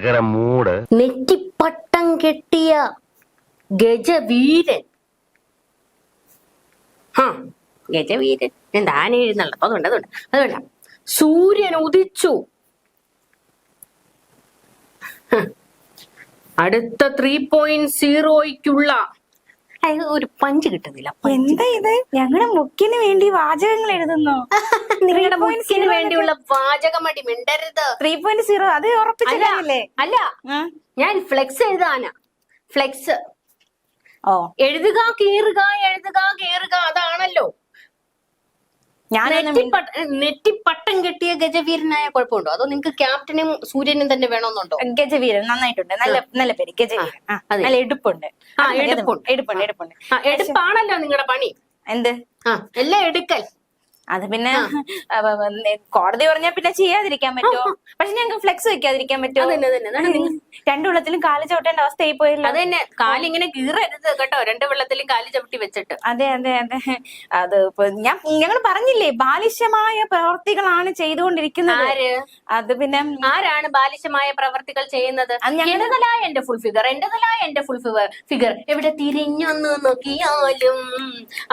കിടക്കര മൂട് നെറ്റിപ്പട്ടം കെട്ടിയ ഗജവീരൻ. ഗജവീരൻ. ഞാൻ താനെ എഴുന്നള്ള അതുകൊണ്ട് അതുകൊണ്ട് അതുകൊണ്ട സൂര്യൻ ഉദിച്ചു. അടുത്ത ത്രീ പോയിന്റ് സീറോയ്ക്കുള്ള അയ്യോ, ഒരു പഞ്ച് കിട്ടുന്നില്ല. എന്താ ഇത്? ഞങ്ങളുടെ മുക്കിന് വേണ്ടി വാചകങ്ങൾ എഴുതുന്നു? നിങ്ങളുടെ മുക്കിന് വേണ്ടിയുള്ള വാചകമടി മിണ്ടരുത്. ത്രീ പോയിന്റ് സീറോ അത് ഉറപ്പിച്ചില്ലേ അല്ല ഞാൻ ഫ്ലെക്സ് എഴുതാനാ. ഫ്ലെക്സ് ഓ. എഴുതുക കീറുക എഴുതുക കീറുക അതാണല്ലോ. ഞാനൊന്ന് നെറ്റിപ്പട്ട കെട്ടിയ ഗജവീരനായ കുഴപ്പമുണ്ടോ? അതോ നിങ്ങൾക്ക് ക്യാപ്റ്റനും സൂര്യനും തന്നെ വേണമെന്നുണ്ടോ? ഗജവീരൻ നന്നായിട്ടുണ്ട്. നല്ല നല്ല പേര് ഗജവീരൻ. നല്ല എടുപ്പുണ്ട്. എടുപ്പുണ്ട്. എടുപ്പുണ്ട് എടുപ്പുണ്ട്. എടുപ്പാണല്ലോ നിങ്ങളുടെ പണി. എന്ത്? എല്ലാം എടുക്കൽ. അത് പിന്നെ കോടതി പറഞ്ഞാൽ പിന്നെ ചെയ്യാതിരിക്കാൻ പറ്റുമോ? പക്ഷെ ഞങ്ങൾക്ക് ഫ്ലെക്സ് വെക്കാതിരിക്കാൻ പറ്റുമോ? രണ്ടു വെള്ളത്തിലും കാൽ ചവിട്ടേണ്ട അവസ്ഥയായി പോയല്ലോ. അത് തന്നെ കാലിങ്ങനെ കീറരുത് കേട്ടോ. രണ്ടു വെള്ളത്തിലും കാൽ ചവിട്ടി വെച്ചിട്ട്. അതെ അതെ അതെ. അത് ഇപ്പൊ ഞാൻ ഞങ്ങൾ പറഞ്ഞില്ലേ ബാലിശമായ പ്രവർത്തികളാണ് ചെയ്തുകൊണ്ടിരിക്കുന്നത്. ആര്? അത് പിന്നെ ആരാണ് ബാലിശമായ പ്രവർത്തികൾ ചെയ്യുന്നത്? എന്റേതലായ എന്റെ ഫുൾ ഫിഗർ എന്റേതലായ എന്റെ ഫുൾ ഫിഗർ ഫിഗർ എവിടെ തിരിഞ്ഞൊന്ന് നോക്കിയാലും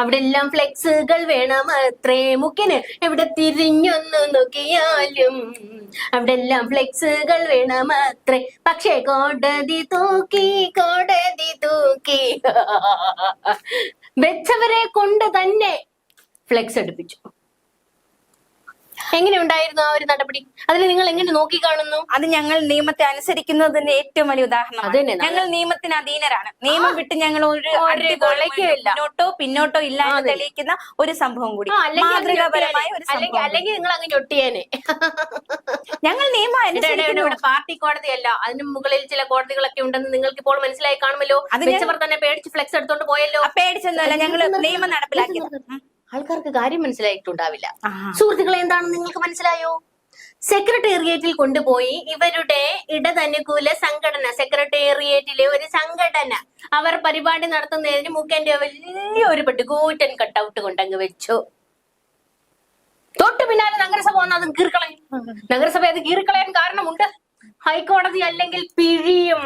അവിടെ എല്ലാം ഫ്ലെക്സുകൾ വേണം അത്രേ മുക്കിന് എവിടെ തിരിഞ്ഞൊന്ന് നോക്കിയാലും അവിടെ എല്ലാം ഫ്ലെക്സുകൾ വേണമത്രേ. പക്ഷേ കോടതി തൂക്കി കോടതി തൂക്കി. വെച്ചവരെ കൊണ്ട് തന്നെ ഫ്ലെക്സ് എടുപ്പിച്ചു. എങ്ങനെ ഉണ്ടായിരുന്നു ആ ഒരു നടപടി? അതിൽ നിങ്ങൾ എങ്ങനെ നോക്കി കാണുന്നു അത് ഞങ്ങൾ നിയമത്തെ അനുസരിക്കുന്നതിന്റെ ഏറ്റവും വലിയ അത് ഉദാഹരണമാണ് ഞങ്ങൾ നിയമത്തിന് അധീനരാണ്. നിയമം വിട്ട് ഞങ്ങൾ ഒരു. മുന്നോട്ടോ പിന്നോട്ടോ ഇല്ല എന്ന് തെളിയിക്കുന്ന ഒരു സംഭവം കൂടി. മാതൃകാപരമായ ഒരു അല്ലെങ്കിൽ സംഭവം അല്ലെങ്കിൽ നിങ്ങൾ അങ്ങ് ഞൊട്ടിയേനെ. ഞങ്ങൾ നിയമം അനുസരിക്കുന്നു. പാർട്ടി കോടതിയല്ല അതിന് മുകളിൽ ചില കോടതികളൊക്കെ ഉണ്ടെന്ന് നിങ്ങൾക്ക് ഇപ്പോൾ മനസ്സിലായി കാണുമല്ലോ. അത് വെച്ചവർ തന്നെ പേടിച്ച് ഫ്ലെക്സ് എടുത്തോണ്ട് പോയല്ലോ. പേടിച്ചൊന്നുമല്ല. ഞങ്ങൾ നിയമം നടപ്പിലാക്കിയത്. ഉം. ആൾക്കാർക്ക് കാര്യം മനസ്സിലായിട്ടുണ്ടാവില്ല. സുഹൃത്തുക്കളെ എന്താണെന്ന് നിങ്ങൾക്ക് മനസ്സിലായോ? സെക്രട്ടേറിയറ്റിൽ കൊണ്ടുപോയി ഇവരുടെ ഇടതനുകൂല സംഘടന സെക്രട്ടേറിയറ്റിലെ ഒരു സംഘടന അവർ പരിപാടി നടത്തുന്നതിന് മുഖ്യന്റെ വലിയ ഒരു പെട്ടുകൂറ്റൻ കട്ടൗട്ട് കൊണ്ടങ്ങ് വെച്ചു. തൊട്ടു പിന്നാലെ നഗരസഭ വന്ന് അത് കീറിക്കളയും. നഗരസഭ അത് കീർക്കളയാൻ കാരണമുണ്ട്. ഹൈക്കോടതി അല്ലെങ്കിൽ പിഴിയും.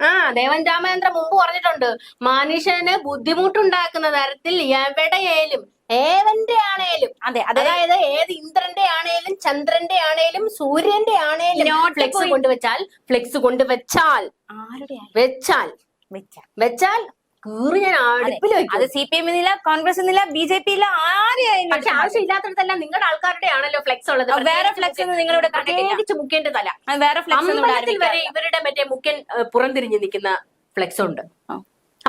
ആ ദേവൻ രാമചന്ദ്ര മുമ്പ് പറഞ്ഞിട്ടുണ്ട്. മനുഷ്യന് ബുദ്ധിമുട്ടുണ്ടാക്കുന്ന തരത്തിൽ എവിടെയേലും ഏവന്റെ ആണേലും അതെ അതെ അതായത് ഏത് ഇന്ദ്രന്റെ ആണേലും ചന്ദ്രന്റെ ആണേലും സൂര്യന്റെ ആണേലും ഫ്ലെക്സ് കൊണ്ടുവച്ചാൽ ഫ്ലെക്സ് കൊണ്ടുവച്ചാൽ ആരുടെ വെച്ചാൽ. വെച്ചാൽ കീറി ഞാൻ അടുപ്പിൽ അത്. സി പി എം എന്നില്ല കോൺഗ്രസ് ഇല്ല ബി ജെ പി ഇല്ല ആരെയായാലും പക്ഷെ ആവശ്യമില്ലാത്തടത്തല്ല നിങ്ങളുടെ ആൾക്കാരുടെ ആണല്ലോ ഫ്ലെക്സ് ഉള്ളത്. വേറെ ഫ്ലെക്സ്. പ്രത്യേകിച്ച് മുഖ്യന്റെ തല അത് വേറെ ഫ്ലെക്സ് ഇവിടെ വരെ ഇവരുടെ മറ്റേ മുക്കൻ പുറംതിരിഞ്ഞ് നിൽക്കുന്ന ഫ്ലെക്സ് ഉണ്ട്.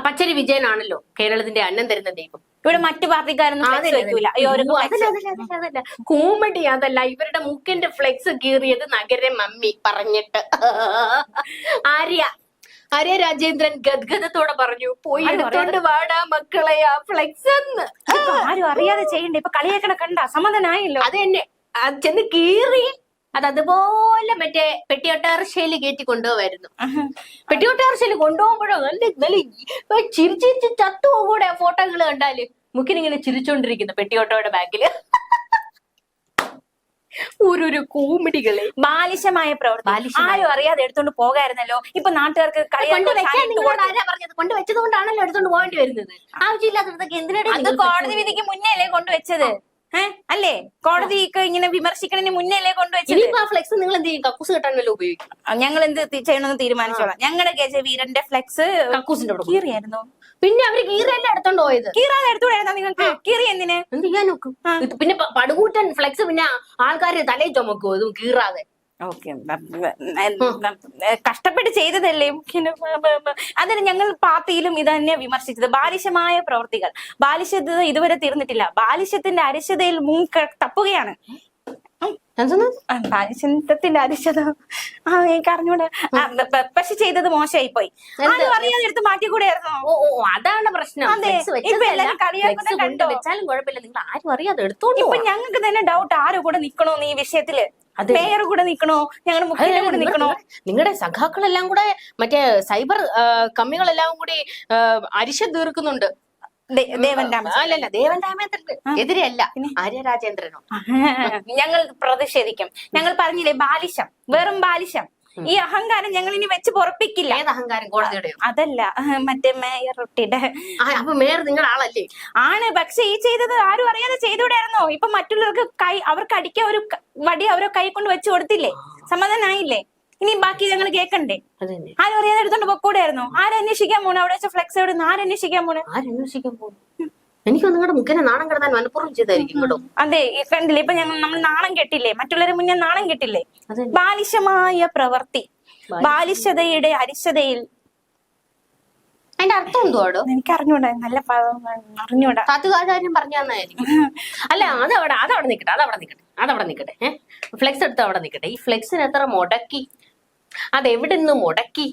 പച്ചരി വിജയനാണല്ലോ കേരളത്തിന്റെ അന്നം തരുന്ന ദൈവം. ഇവിടെ മറ്റു പാർട്ടിക്കാരൊന്നും. കോമഡി അതല്ല ഇവരുടെ മുക്കിന്റെ ഫ്ലെക്സ് കീറിയത് നഗര മമ്മി പറഞ്ഞിട്ട്. ആര്യ ആര്യ രാജേന്ദ്രൻ ഗദ്ഗതത്തോടെ പറഞ്ഞു പോയി എടുത്തോണ്ട് വാടാ മക്കളെ ആ ഫ്ലെക്സ് എന്ന് ആരും അറിയാതെ ചെയ്യണ്ടേ ഇപ്പൊ കളിയാക്കണ കണ്ട സമ്മതനായല്ലോ അത് തന്നെ. ചെന്ന് കീറി അത് അതുപോലെ മറ്റേ പെട്ടിയൊട്ടാർശയിൽ കയറ്റി കൊണ്ടുപോവായിരുന്നു. പെട്ടിയൊട്ടാർശയിൽ കൊണ്ടുപോകുമ്പോഴോ നല്ല നല്ല ചിരിച്ചിരിച്ച് ചത്തുപോകൂടെ ആ ഫോട്ടോകൾ കണ്ടാൽ. മുക്കിനിങ്ങനെ ചിരിച്ചോണ്ടിരിക്കുന്നു പെട്ടിയോട്ടോയുടെ ബാക്കിൽ. ഓരോരോ കോമഡികളെ. ബാലിശമായ ബാലിശമായ- ആരും അറിയാതെ എടുത്തോണ്ട് പോകായിരുന്നല്ലോ. ഇപ്പൊ നാട്ടുകാർക്ക് പറഞ്ഞത്? കൊണ്ട് വെച്ചത് കൊണ്ടാണല്ലോ എടുത്തോണ്ട് പോകേണ്ടി വരുന്നത്. ആവശ്യമില്ലാത്തടത്തൊക്കെ എന്തിനാണ് അത് നിങ്ങൾ കോടതി? വിധിക്ക് മുന്നേ അല്ലേ കൊണ്ടുവച്ചത്? അല്ലേ? കോടതി ഇങ്ങനെ വിമർശിക്കണതിന് മുന്നേ അല്ലേ കൊണ്ടുവച്ചത് ആ ഫ്ലെക്സ് നിങ്ങൾ എന്ത് ചെയ്യും കക്കൂസ് കെട്ടാനല്ലോ ഉപയോഗിക്കും ഞങ്ങൾ എന്ത് ചെയ്യണമെന്ന് തീരുമാനിച്ചോളാം. ഞങ്ങളുടെ ഗജവീരന്റെ ഫ്ലെക്സ് കക്കൂസിന്റെ കീറിയായിരുന്നു? പിന്നെ അവർ കീറല്ലേ എടുത്തോണ്ട് പോയത് കീറാതെ എടുത്തുകൂടായിരുന്നോ നിങ്ങൾക്ക്? കീറി എന്തിന്? എന്ത് ചെയ്യാൻ നോക്കും? പിന്നെ പടുകൂറ്റൻ ഫ്ലെക്സ് പിന്നെ ആൾക്കാര് തലയിൽ ചുമക്കും അതും കീറാതെ. ഓക്കെ കഷ്ടപ്പെട്ട് ചെയ്തതല്ലേ? അതിന് ഞങ്ങൾ പാർട്ടിയിലും ഇത് തന്നെ വിമർശിച്ചത്. ബാലിശമായ പ്രവർത്തികൾ. ബാലിശത ഇതുവരെ തീർന്നിട്ടില്ല. ബാലിശത്തിന്റെ അരിശതയിൽ മുൻ തപ്പുകയാണ്. ബാലിശത്തിന്റെ അരിശത. ആ എനിക്ക് അറിഞ്ഞൂടെ. പക്ഷെ ചെയ്തത് മോശമായി പോയി അറിയാതെ എടുത്ത് മാറ്റിക്കൂടെയായിരുന്നോ. ഓ ഓ അതാണ് പ്രശ്നം? വെച്ചാലും കുഴപ്പമില്ല. നിങ്ങൾ ആരും അറിയാതെ ഇപ്പൊ ഞങ്ങൾക്ക് തന്നെ ഡൗട്ട് ആരും കൂടെ നിക്കണോന്ന് ഈ വിഷയത്തിൽ? അതെ. മേയർ കൂടെ നിക്കണോ? ഞങ്ങളുടെ മുഖ്യന്റെ കൂടെ നിക്കണോ? നിങ്ങളുടെ സഖാക്കളെല്ലാം കൂടെ മറ്റേ സൈബർ കമ്മികളെല്ലാം കൂടി അരിശ തീർക്കുന്നുണ്ട്. ദേവൻ അല്ലല്ല ദേവൻ രാമേന്ദ്രൻ എതിരെയല്ല ആര്യ രാജേന്ദ്രനോ ഞങ്ങൾ പ്രതിഷേധിക്കും. ഞങ്ങൾ പറഞ്ഞില്ലേ ബാലിശം. വെറും ബാലിശം. ഈ അഹങ്കാരം ഞങ്ങൾ ഇനി വെച്ച് പൊറപ്പിക്കില്ല. ഏത് അഹങ്കാരം? കോടതിയുടെ അതല്ല മറ്റേ മേയർ റൊട്ടിയുടെ. അപ്പൊ മേയർ നിങ്ങൾ ആളല്ലേ ആണ് പക്ഷെ ഈ ചെയ്തത് ആരും അറിയാതെ ചെയ്തുവിടായിരുന്നോ ഇപ്പൊ മറ്റുള്ളവർക്ക് കൈ അവർക്ക് അടിക്കാൻ ഒരു വടി അവരെ കൈ കൊണ്ട് വെച്ച് കൊടുത്തില്ലേ? സമാധാനായില്ലേ ഇനി ബാക്കി ഞങ്ങൾ കേക്കണ്ടേ? ആരും അറിയാതെ എടുത്തോണ്ട് പൊക്കൂടായിരുന്നോ അന്വേഷിക്കാൻ പോണു? അവിടെ വെച്ച ഫ്ലെക്സ് എവിടെ നിന്ന് ആരന്വേഷിക്കാൻ പോണു? ആരന്വേഷിക്കാൻ പോകുന്നു എനിക്ക് നിങ്ങളുടെ മുഖേന നാണം കിടന്നാൽ മനഃപൂർവം ചെയ്തായിരിക്കും കേട്ടോ. അതെ ഈ കണ്ടില്ലേ ഇപ്പൊ ഞങ്ങൾ നമ്മൾ നാണം കെട്ടില്ലേ? മറ്റുള്ളവരെ മുന്നേ നാണം കെട്ടില്ലേ? ബാലിശമായ പ്രവൃത്തി. ബാലിശതയുടെ അരിശതയിൽ. അതിന്റെ അർത്ഥം എന്തുവാടോ എനിക്ക് അറിഞ്ഞൂടാ നല്ല അറിഞ്ഞൂടാ. താത്തുകാചാര്യം പറഞ്ഞു തന്നായിരിക്കും. അല്ല അതവിടെ അതവിടെ നിൽക്കട്ടെ അതവിടെ നിൽക്കട്ടെ അതവിടെ നിൽക്കട്ടെ ഏഹ് ഫ്ലെക്സ് എടുത്ത് അവിടെ നിൽക്കട്ടെ ഈ ഫ്ലെക്സിന് എത്ര മുടക്കി? അതെവിടെ നിന്ന് മുടക്കി?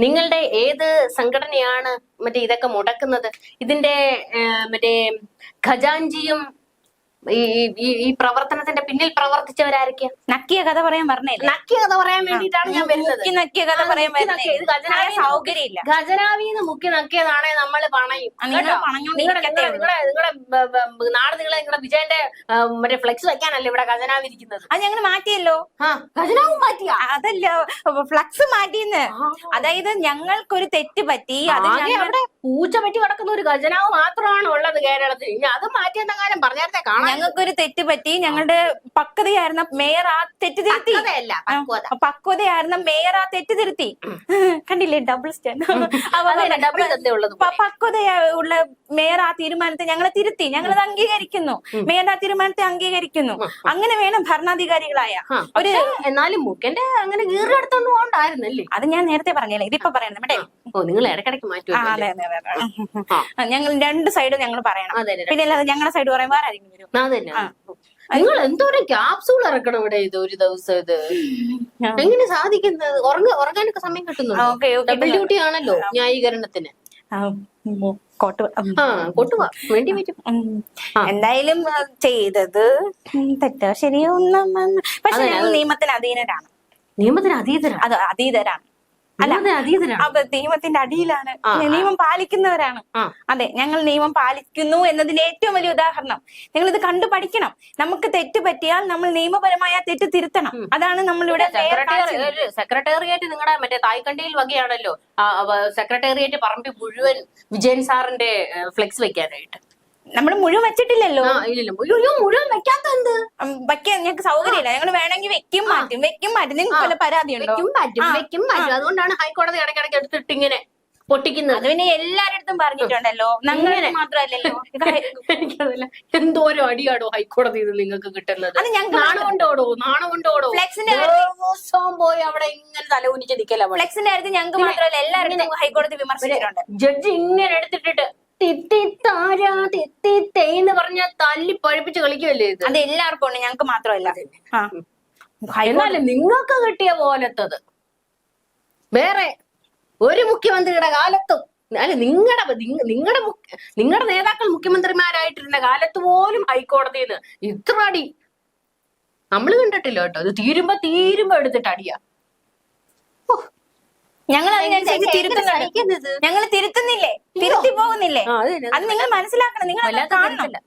നിങ്ങളുടെ ഏത് സംഘടനയാണ് മറ്റേ ഇതൊക്കെ മുടക്കുന്നത്? ഇതിന്റെ മറ്റേ ഖജാഞ്ചിയും ഈ ഈ- പ്രവർത്തനത്തിന്റെ പിന്നിൽ പ്രവർത്തിച്ചവരായിരിക്കും നക്കിയ കഥ പറയാൻ പറഞ്ഞേ നക്കിയ കഥ പറയാൻ വേണ്ടിട്ടാണ് ഞാൻ വരുന്നത്. മുക്കി നക്കിയ കഥ പറയാൻ സൗകര്യമില്ല. ഖജനാവിന്ന് മുക്കി നക്കിയതാണെ നമ്മൾ പണയും. നാട് നിങ്ങളുടെ നിങ്ങളെ നിങ്ങളുടെ വിജയന്റെ മറ്റേ ഫ്ലെക്സ് വെക്കാനല്ലേ ഇവിടെ ഖജനാവ് ഇരിക്കുന്നത്. അത് ഞങ്ങൾ മാറ്റിയല്ലോ. ഖജനാവും മാറ്റിയ? അതല്ല ഫ്ലക്സ് മാറ്റിന്ന് അതായത് ഞങ്ങൾക്കൊരു തെറ്റ് പറ്റി അത് അവിടെ പൂച്ച പറ്റി കിടക്കുന്ന ഒരു ഖജനാവ് മാത്രമാണ് ഉള്ളത് കേരളത്തിൽ. ഇനി അത് മാറ്റിയെന്ന കാര്യം പറഞ്ഞേ കാണാൻ ഞങ്ങൾക്കൊരു തെറ്റ് പറ്റി. ഞങ്ങളുടെ പക്വതയായിരുന്ന മേയർ ആ തെറ്റ് തിരുത്തി. പക്വതയായിരുന്ന മേയർ ആ തെറ്റ് തിരുത്തി. കണ്ടില്ലേ ഡബിൾ സ്റ്റാൻഡ് പക്വത ഉള്ള മേയർ ആ തീരുമാനത്തെ ഞങ്ങളെ തിരുത്തി. ഞങ്ങളത് അംഗീകരിക്കുന്നു. മേയർ ആ തീരുമാനത്തെ അംഗീകരിക്കുന്നു. അങ്ങനെ വേണം ഭരണാധികാരികളായ ഒരു എന്നാലും മുക്കന്റെ അങ്ങനെ പോകണ്ടായിരുന്നല്ലേ? അത് ഞാൻ നേരത്തെ പറഞ്ഞല്ലേ? ഇതിപ്പോ പറയണം ഓ നിങ്ങൾ ഇടക്കിടക്ക് മാറ്റും ഞങ്ങൾ രണ്ട് സൈഡും ഞങ്ങൾ പറയണം. പിന്നെ അല്ലാതെ ഞങ്ങളുടെ സൈഡ് പറയും വേറെ ആരെങ്കിലും വരും. അതന്നെ നിങ്ങൾ എന്തോരം ക്യാപ്സൂൾ ഇറക്കണം ഇവിടെ ഇത് ഒരു ദിവസം ഇത്. എങ്ങനെ സാധിക്കുന്നത്? ഉറങ്ങ ഉറങ്ങാനൊക്കെ സമയം കിട്ടുന്നു ഡബിൾ ഡ്യൂട്ടി ആണല്ലോ ന്യായീകരണത്തിന്. എന്തായാലും ചെയ്തത് തെറ്റോ ശരിയോ ഒന്നും പക്ഷെ നിയമത്തിന് അധീനരാണ്. നിയമത്തിന് അതീതരാണ് അത് അതീതരാണ് അല്ല അതീതരാണ്. നിയമത്തിന്റെ അടിയിലാണ്. നിയമം പാലിക്കുന്നവരാണ്. അതെ ഞങ്ങൾ നിയമം പാലിക്കുന്നു എന്നതിന്റെ ഏറ്റവും വലിയ ഉദാഹരണം. നിങ്ങൾ ഇത് കണ്ടു പഠിക്കണം. നമുക്ക് തെറ്റ് പറ്റിയാൽ നമ്മൾ നിയമപരമായ തെറ്റ് തിരുത്തണം. അതാണ് നമ്മളിവിടെ. സെക്രട്ടേറിയറ്റ് നിങ്ങളുടെ മറ്റേ തായ്ക്കണ്ടിയിൽ വകയാണല്ലോ. സെക്രട്ടേറിയറ്റ് പറമ്പിൽ മുഴുവൻ വിജയൻ സാറിന്റെ ഫ്ലെക്സ് വെക്കാനായിട്ട്. നമ്മൾ മുഴുവൻ വെച്ചിട്ടില്ലല്ലോ. മുഴുവൻ വെക്കാത്ത എന്ത്? വെക്കാൻ ഞങ്ങൾക്ക് സൗകര്യമില്ല. ഞങ്ങൾ വേണമെങ്കിൽ വെക്കും മാറ്റും. വെക്കും മാറ്റും. നിങ്ങൾക്ക് വല്ല പരാതി വെക്കും മാറ്റും. വെക്കും അതുകൊണ്ടാണ് ഹൈക്കോടതി ഇടയ്ക്കിടയ്ക്ക് എടുത്തിട്ട് ഇങ്ങനെ പൊട്ടിക്കുന്നത്. അത് പിന്നെ എല്ലാരടുത്തും പറഞ്ഞിട്ടുണ്ടല്ലോ. നിങ്ങളെ മാത്രമല്ലല്ലോ. ഇത് എനിക്കതല്ല എന്തോരം അടിയാടോ ഹൈക്കോടതി നിങ്ങൾക്ക് കിട്ടുന്നത്. അത് നാണമുണ്ടോടോ നാണം കൊണ്ടോടോ നാണം കൊണ്ടോടോ ഫ്ലെക്സിന്റെ ദിവസവും പോയി അവിടെ ഇങ്ങനെ തല കുനിച്ച് നിക്കല ഫ്ലെക്സിന്റെ കാര്യത്തിൽ ഞങ്ങൾക്ക് മാത്രമല്ല എല്ലാവരും ഹൈക്കോടതി വിമർശിച്ചിട്ടുണ്ട്. ജഡ്ജി ഇങ്ങനെ എടുത്തിട്ടിട്ട് തിത്തിത്താരാ തിത്തിത്തേ എന്ന് പറഞ്ഞ തല്ലി പഴിപ്പിച്ച് കളിക്കുമല്ലേ ഇത്? അത് എല്ലാവർക്കും ഉണ്ട് ഞങ്ങൾക്ക് മാത്രമല്ല. ആ. എന്നാലും നിങ്ങൾക്ക് കിട്ടിയ പോലത്തത്. വേറെ ഒരു മുഖ്യമന്ത്രിയുടെ കാലത്തും അല്ല നിങ്ങളുടെ നിങ്ങളുടെ നിങ്ങളുടെ നേതാക്കൾ മുഖ്യമന്ത്രിമാരായിട്ടിരുന്ന കാലത്ത് പോലും ഹൈക്കോടതിയിൽ നിന്ന് ഇത്ര അടി. നമ്മൾ കണ്ടിട്ടില്ല കേട്ടോ. ഇത് തീരുമ്പോ തീരുമ്പോ എടുത്തിട്ട് അടിയാ. ഞങ്ങൾ അതിനനുസരിച്ച് തിരുത്തുന്നുണ്ട്. ഞങ്ങൾ തിരുത്തുന്നില്ലേ? തിരുത്തി പോകുന്നില്ലേ? അത് നിങ്ങൾ മനസ്സിലാക്കണം. നിങ്ങൾ കാണണം.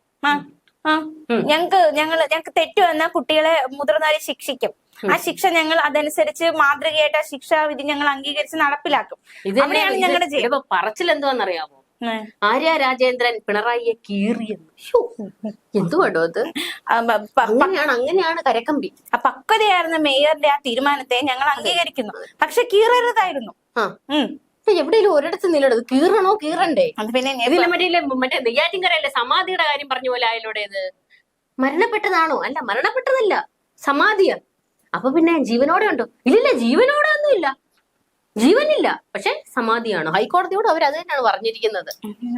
ഞങ്ങക്ക് ഞങ്ങൾ ഞങ്ങക്ക് തെറ്റ് വന്നാൽ കുട്ടികളെ മുതിർന്നവരെ ശിക്ഷിക്കും. ആ ശിക്ഷ ഞങ്ങൾ അതനുസരിച്ച് മാതൃകയായിട്ട് ആ ശിക്ഷാവിധി ഞങ്ങൾ അംഗീകരിച്ച് നടപ്പിലാക്കും. ഇത് അവിടെയാണ് ഞങ്ങളുടെ പറച്ചിൽ എന്തുവാന്നറിയാമോ. ആര്യ രാജേന്ദ്രൻ പിണറായിയെ കീറിയെന്ന്? എന്തുവാടോ അത്? അങ്ങനെയാണ് അങ്ങനെയാണ് കരക്കമ്പി. ആ പക്വതയായിരുന്ന മേയറുടെ ആ തീരുമാനത്തെ ഞങ്ങൾ അംഗീകരിക്കുന്നു. പക്ഷെ കീറരുതായിരുന്നു. എവിടെയും. എവിടെയെങ്കിലും ഒരിടത്ത് നിലടത് കീറണോ കീറണ്ടേ? പിന്നെ ഇതിലെ മറ്റേ മറ്റേ നെയ്യാറ്റിൻകരയല്ലേ സമാധിയുടെ കാര്യം പറഞ്ഞ പോലെ ആയാലോടേത് മരണപ്പെട്ടതാണോ? അല്ല മരണപ്പെട്ടതല്ല. സമാധിയ അപ്പൊ പിന്നെ ജീവനോടെ ഉണ്ടോ? ഇല്ലില്ല ജീവനോടെ ഒന്നും ഇല്ല ജീവനില്ല. പക്ഷെ സമാധിയാണ്. ഹൈക്കോടതിയോട് അവർ അത് തന്നെയാണ് പറഞ്ഞിരിക്കുന്നത്.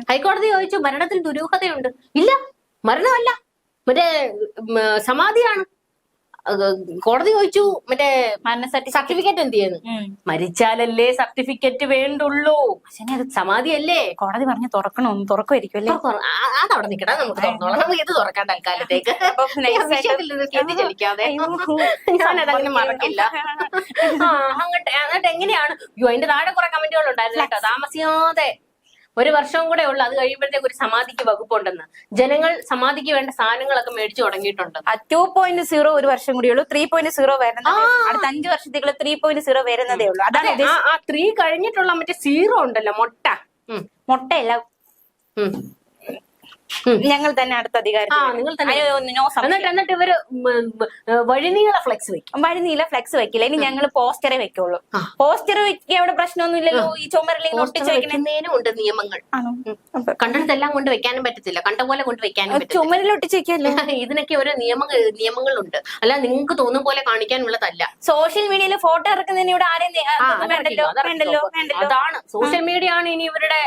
ഹൈക്കോടതി ചോദിച്ചു മരണത്തിൽ ദുരൂഹതയുണ്ട്? ഇല്ല. മരണമല്ല. മറ്റേ സമാധിയാണ്. കോടതി ചോദിച്ചു മറ്റേ സർട്ടിഫിക്കറ്റ് എന്ത് ചെയ്യുന്നു? മരിച്ചാലല്ലേ സർട്ടിഫിക്കറ്റ് വേണ്ടുള്ളൂ. പക്ഷേ അത് സമാധിയല്ലേ? കോടതി പറഞ്ഞു തുറക്കണോ തുറക്കുമായിരിക്കും അല്ലേ ആ- അതവിടെ നിക്കടാ നമുക്ക് തുറന്നോളാം. നമുക്ക് ഇത് തുറക്കാൻ തൽക്കാലത്തേക്ക്. ഞാനതങ്ങനെ മറക്കില്ല. അങ്ങോട്ട് അങ്ങട്ട് എന്നിട്ട് എങ്ങനെയാണ്? അയ്യോ അതിന്റെ താഴെ കുറെ കമന്റുകൾ ഉണ്ടായിരുന്നു കേട്ടോ. താമസിയാതെ. ഒരു വർഷവും കൂടെ ഉള്ളു. അത് കഴിയുമ്പോഴത്തേക്ക് ഒരു സമാധിക്ക് വകുപ്പുണ്ടെന്ന്. ജനങ്ങൾ സമാധിക്ക് വേണ്ട സാധനങ്ങളൊക്കെ മേടിച്ചു തുടങ്ങിയിട്ടുണ്ട്. ടു പോയിന്റ് സീറോ ഒരു വർഷം കൂടി ഉള്ളൂ. ത്രീ പോയിന്റ് സീറോ വരുന്നത് അഞ്ചു അടുത്ത അഞ്ച് വർഷത്തേക്കുള്ള ത്രീ പോയിന്റ് സീറോ വരുന്നതേ ഉള്ളൂ. അതാണ് ആ- ത്രീ കഴിഞ്ഞിട്ടുള്ള മറ്റേ സീറോ ഉണ്ടല്ലോ മുട്ട. മുട്ടയല്ല. ഞങ്ങൾ തന്നെ അടുത്ത അധികാരം എന്നിട്ട് ഇവർ വഴിനീള ഫ്ലെക്സ് വെക്കും. വഴിനീള ഫ്ലെക്സ് വെക്കില്ല. ഇനി ഞങ്ങൾ പോസ്റ്ററെ വെക്കുള്ളൂ. പോസ്റ്റർ വെക്കുക അവിടെ പ്രശ്നമൊന്നുമില്ലല്ലോ? ഈ ചുമരിലേക്ക് ഒട്ടിച്ച് വെക്കുന്നതിനും ഉണ്ട് നിയമങ്ങൾ. കണ്ടെടുത്തെല്ലാം കൊണ്ട് വെക്കാനും പറ്റത്തില്ല. കണ്ട പോലെ കൊണ്ട് വെക്കാനും ചുമരിൽ ഒട്ടിച്ച് വെക്കാല്ലോ ഇതിനൊക്കെ ഓരോ നിയമങ്ങൾ നിയമങ്ങളുണ്ട്. അല്ല നിങ്ങൾക്ക് തോന്നും പോലെ കാണിക്കാനുള്ളതല്ല. സോഷ്യൽ മീഡിയയിൽ ഫോട്ടോ ഇറക്കുന്നതിന് ഇവിടെ ആരെയും വേണ്ടല്ലോ വേണ്ടല്ലോ അതാണ്. സോഷ്യൽ മീഡിയ ആണ് ഇനി ഇവരുടെ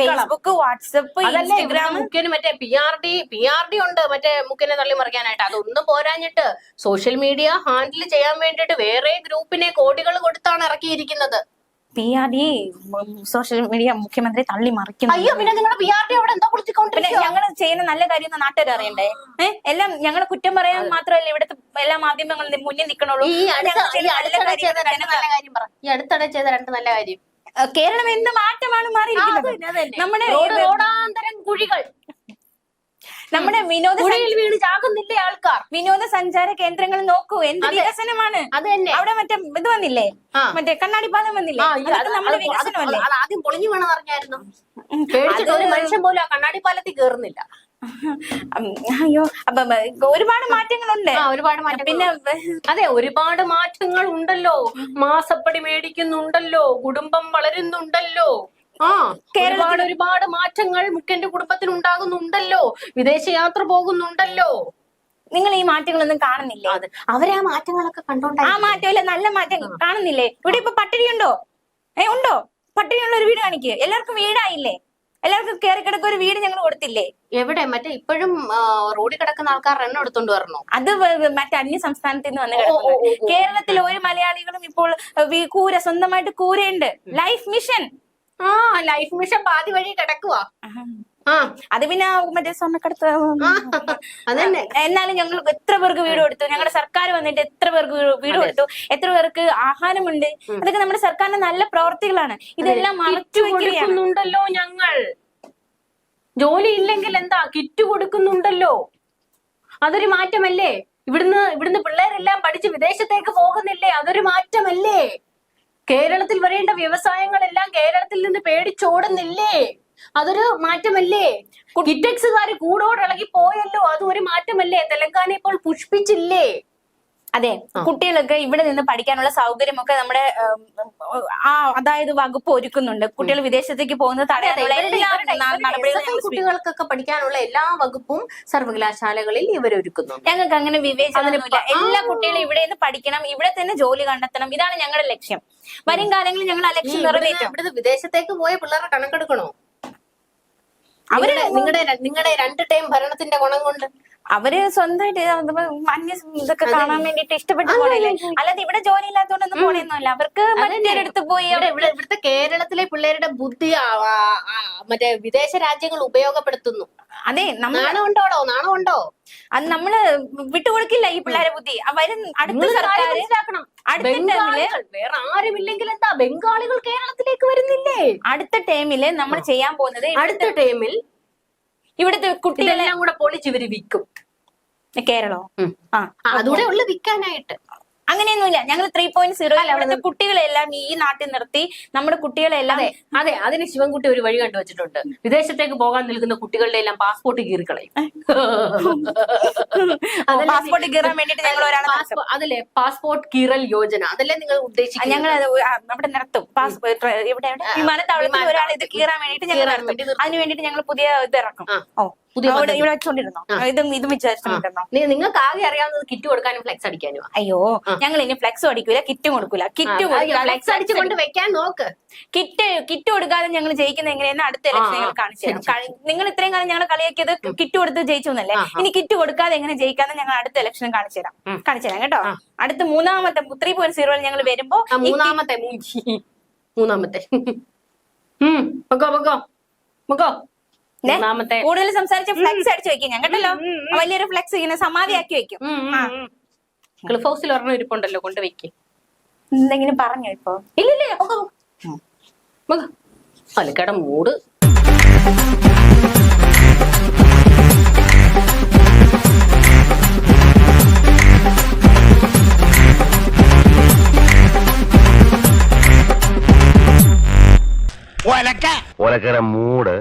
ഫേസ്ബുക്ക് വാട്സപ്പ് ഇൻസ്റ്റഗ്രാം മുഖ്യന് മറ്റേ P R D P R D ഉണ്ട് മറ്റേ മുഖ്യനെ തള്ളി മറിക്കാനായിട്ട്. അതൊന്നും പോരാഞ്ഞിട്ട് സോഷ്യൽ മീഡിയ ഹാൻഡിൽ ചെയ്യാൻ വേണ്ടിട്ട് വേറെ ഗ്രൂപ്പിനെ കോടികൾ കൊടുത്താണ് ഇറക്കിയിരിക്കുന്നത്. P R D social media മുഖ്യമന്ത്രി തള്ളി മറിക്കുന്നു അയ്യോ പിന്നെ നിങ്ങളുടെ പി ആർ ഡി അവിടെ എന്താ പിന്നെ ഞങ്ങൾ ചെയ്യുന്ന നല്ല കാര്യം നാട്ടുകാർ അറിയണ്ടേ? ഏഹ് എല്ലാം ഞങ്ങളെ കുറ്റം പറയാൻ മാത്രമല്ല ഇവിടുത്തെ എല്ലാ മാധ്യമങ്ങളും മുന്നിൽ നിൽക്കണുള്ളൂ. ഈ അടുത്തിടെ ചെയ്ത രണ്ട് നല്ല കാര്യം പറ. ഈ അടുത്തിടെ ചെയ്ത രണ്ട് നല്ല കാര്യം. കേരളം എന്ത് മാറ്റമാണ് മാറിയിരിക്കുന്നത്? നമ്മുടെ റോഡ് റോഡാന്തരം കുഴികൾ. നമ്മുടെ വിനോദ വീണ് ചാകുന്നില്ലേ ആൾക്കാർ? വിനോദസഞ്ചാര കേന്ദ്രങ്ങൾ നോക്കൂ എന്ത്. വികസനമാണ്? അത് തന്നെ അവിടെ മറ്റേ ഇത് വന്നില്ലേ? മറ്റേ കണ്ണാടി പാലം വന്നില്ലേ നമ്മുടെ വികസനമല്ലേ? ആദ്യം പൊളിഞ്ഞു വീണെന്ന് അറിഞ്ഞായിരുന്നു. പേടിച്ചിട്ട് ഒരു മനുഷ്യൻ പോലും ആ കണ്ണാടി പാലത്തിൽ കേറുന്നില്ല. അയ്യോ അപ്പൊ ഒരുപാട് മാറ്റങ്ങളുണ്ട്. ആ ഒരുപാട് മാറ്റം പിന്നെ അതെ ഒരുപാട് മാറ്റങ്ങൾ ഉണ്ടല്ലോ മാസപ്പടി മേടിക്കുന്നുണ്ടല്ലോ. കുടുംബം വളരുന്നുണ്ടല്ലോ. ആ കേരളത്തിൽ ഒരുപാട് മാറ്റങ്ങൾ മുഖ്യന്റെ കുടുംബത്തിൽ ഉണ്ടാകുന്നുണ്ടല്ലോ. വിദേശ യാത്ര പോകുന്നുണ്ടല്ലോ. നിങ്ങൾ ഈ മാറ്റങ്ങളൊന്നും കാണുന്നില്ലേ? അത് അവരെ ആ മാറ്റങ്ങളൊക്കെ ആ കണ്ടോണ്ടായി മാറ്റമില്ല നല്ല മാറ്റം കാണുന്നില്ലേ? ഇവിടെ ഇപ്പൊ പട്ടിണി ഉണ്ടോ ഏ ഉണ്ടോ? പട്ടിണിയുള്ള ഒരു വീട് കാണിക്കേ. എല്ലാവർക്കും വീടായില്ലേ? എല്ലാവർക്കും കയറി കിടക്ക ഒരു വീട് ഞങ്ങൾ കൊടുത്തില്ലേ? എവിടെ? മറ്റേ ഇപ്പോഴും റോഡിൽ കിടക്കുന്ന ആൾക്കാർ എണ്ണം എടുത്തോണ്ട് വരണോ? അത് മറ്റേ അന്യ സംസ്ഥാനത്തിൽ നിന്ന് വന്ന് കിടക്കുന്നത്. കേരളത്തിൽ ഒരു മലയാളികളും ഇപ്പോൾ കൂര സ്വന്തമായിട്ട് കൂരയുണ്ട്. ലൈഫ് മിഷൻ ആ ലൈഫ് മിഷൻ പാതി വഴി കിടക്കുവാ. അത് പിന്നെ മറ്റേ സ്വർണക്കടത്ത് അതന്നെ. എന്നാലും ഞങ്ങൾ എത്ര പേർക്ക് വീട് കൊടുത്തു? ഞങ്ങളുടെ സർക്കാർ വന്നിട്ട് എത്ര പേർക്ക് വീട് വീട് കൊടുത്തു? എത്ര പേർക്ക് ആഹാരമുണ്ട്? അതൊക്കെ നമ്മുടെ സർക്കാരിന്റെ നല്ല പ്രവർത്തികളാണ്. ഇതെല്ലാം മറച്ചു വെക്കുന്നുണ്ടല്ലോ ഞങ്ങൾ. ജോലി ഇല്ലെങ്കിൽ എന്താ? കിറ്റ് കൊടുക്കുന്നുണ്ടല്ലോ. അതൊരു മാറ്റമല്ലേ? ഇവിടുന്ന് ഇവിടുന്ന് പിള്ളേരെല്ലാം പഠിച്ച് വിദേശത്തേക്ക് പോകുന്നില്ലേ? അതൊരു മാറ്റമല്ലേ? കേരളത്തിൽ വരേണ്ട വ്യവസായങ്ങളെല്ലാം കേരളത്തിൽ നിന്ന് പേടിച്ചോടുന്നില്ലേ? അതൊരു മാറ്റമല്ലേ? കിറ്റക്സുകാർ കൂടോട് ഇളകി പോയല്ലോ അതും ഒരു മാറ്റമല്ലേ? തെലങ്കാന ഇപ്പോൾ പുഷ്പിച്ചില്ലേ? അതെ കുട്ടികൾക്ക് ഇവിടെ നിന്ന് പഠിക്കാനുള്ള സൗകര്യമൊക്കെ നമ്മുടെ ആ അതായത് വകുപ്പ് ഒരുക്കുന്നുണ്ട്. കുട്ടികൾ വിദേശത്തേക്ക് പോകുന്നത് തടയാനുള്ള. കുട്ടികൾക്കൊക്കെ പഠിക്കാനുള്ള എല്ലാ വകുപ്പും സർവകലാശാലകളിൽ ഇവർ ഒരുക്കുന്നു ഞങ്ങൾക്ക് അങ്ങനെ വിവേചനമില്ല എല്ലാ കുട്ടികളും ഇവിടെ നിന്ന് പഠിക്കണം ഇവിടെ തന്നെ ജോലി കണ്ടെത്തണം. ഇതാണ് ഞങ്ങളുടെ ലക്ഷ്യം. വരും കാലങ്ങളിൽ ഞങ്ങൾ ആ ലക്ഷ്യം നിറവേറ്റും. ഇവിടുന്ന് വിദേശത്തേക്ക് പോയ പിള്ളേരെ കണക്കെടുക്കണോ? അവർ നിങ്ങളുടെ നിങ്ങളുടെ രണ്ട് ടൈം ഭരണത്തിന്റെ ഗുണം കൊണ്ട് അവർ സ്വന്തമായിട്ട് മഞ്ഞ അന്യ ഇതൊക്കെ കാണാൻ വേണ്ടിട്ട് ഇഷ്ടപ്പെട്ട് പോണല്ലേ അല്ലാതെ ഇവിടെ ജോലി ഇല്ലാത്തതുകൊണ്ടൊന്നും പോണെയൊന്നുമല്ല അവർക്ക് മറ്റൊരിടത്ത് പോയി ഇവിടെ ഇവിടെ ഇവിടുത്തെ കേരളത്തിലെ പിള്ളേരുടെ ബുദ്ധി മറ്റേ വിദേശ രാജ്യങ്ങൾ ഉപയോഗപ്പെടുത്തുന്നു. അതെ നാണം ഉണ്ടോടോ നാണം ഉണ്ടോ? അത് നമ്മൾ വിട്ടുകൊടുക്കില്ല ഈ പിള്ളേരെ ബുദ്ധി. വരും അടുത്ത സർക്കാർ അടുത്ത വേറെ ആരുമില്ലെങ്കിൽ എന്താ? ബംഗാളികൾ കേരളത്തിലേക്ക് വരുന്നില്ലേ? അടുത്ത ടൈമിൽ നമ്മൾ ചെയ്യാൻ പോകുന്നത് അടുത്ത ടൈമിൽ ഇവിടുത്തെ കുട്ടികളെല്ലാം കൂടെ പൊളിച്ച് ഇവർ വിൽക്കും. കേരളോ? ആ. ആ, അതുകൂടെ ഉള്ളു വിൽക്കാനായിട്ട്. അങ്ങനെയൊന്നുമില്ല. ഞങ്ങൾ ത്രീ പോയിന്റ് സീറോ അവിടുത്തെ കുട്ടികളെല്ലാം ഈ നാട്ടിൽ നിർത്തി നമ്മുടെ കുട്ടികളെല്ലാം അതെ അതെ. അതിന് ശിവൻകുട്ടി ഒരു വഴി കണ്ടുവച്ചിട്ടുണ്ട്. വിദേശത്തേക്ക് പോകാൻ നിൽക്കുന്ന കുട്ടികളുടെ എല്ലാം പാസ്പോർട്ട് കീറിക്കളയും. പാസ്പോർട്ട് കീറാൻ വേണ്ടിട്ട് ഞങ്ങൾ ഒരാളെ. അതല്ലേ പാസ്പോർട്ട് കീറൽ യോജന. അതല്ലേ നിങ്ങൾ ഉദ്ദേശിക്കുന്നത്? ഞങ്ങൾ നമ്മുടെ അവിടെ നിർത്തും. പാസ്പോർട്ട് ഇവിടെ? വിമാനത്താവളത്തിൽ ഒരാൾ ഇത് കീറാൻ വേണ്ടിട്ട് ഞങ്ങൾ അതിന് വേണ്ടിട്ട് ഞങ്ങൾ പുതിയ ഇത് ഇറക്കും. ഓ. പുതിയ അവിടെ പദ്ധതി. ഇവിടെ വെച്ചോണ്ടിരുന്നോ? ഇതും നിങ്ങൾക്ക് ആകെ അറിയാവുന്നത് കിറ്റ് കൊടുക്കാനും ഫ്ലെക്സ് അടിക്കാനും. അയ്യോ ഞങ്ങൾ ഇനി ഫ്ലെക്സ് അടിക്കൂല കിറ്റും കൊടുക്കൂല. കിറ്റ് ഫ്ലെക്സ് അടിച്ചുകൊണ്ട് വെക്കാൻ നോക്ക്. കിറ്റ് കിറ്റ് കൊടുക്കാതെ ഞങ്ങൾ ജയിക്കുന്ന എങ്ങനെയെന്ന് അടുത്ത ഇലക്ഷൻ ഞങ്ങൾ കാണിച്ചു തരാം. നിങ്ങൾ ഇത്രയും കാലം ഞങ്ങൾ കളിയാക്കിയത് കിറ്റ് കൊടുത്ത് ജയിച്ചു എന്നല്ലേ ഇനി കിറ്റ് കൊടുക്കാതെ എങ്ങനെ ജയിക്കാന്ന് ഞങ്ങൾ അടുത്ത ഇലക്ഷൻ കാണിച്ചു തരാം. കാണിച്ചു തരാം കേട്ടോ. അടുത്ത മൂന്നാമത്തെ ത്രീ പോയിന്റ് സീറോയിൽ ഞങ്ങൾ വരുമ്പോ മൂന്നാമത്തെ മൂന്നാമത്തെ. പൊക്കോ പൊക്കോ. പൊക്കോ. മൂന്നാമത്തെ കൂടുതൽ സംസാരിച്ച ഫ്ലെക്സ് അടിച്ചു വെക്കും. ഞാൻ കേട്ടല്ലോ വലിയൊരു ഫ്ലെക്സ് ഇങ്ങനെ സമാധിയാക്കി വെക്കും. ക്ലിഫ് ഹൗസിൽ ഒരെണ്ണം ഇരിപ്പുണ്ടല്ലോ കൊണ്ട് വെക്കും. എന്തെങ്കിലും പറഞ്ഞോ ഇപ്പൊ? ഇല്ലില്ല അലക്കട മൂട്. ഒലക്കട മൂട്.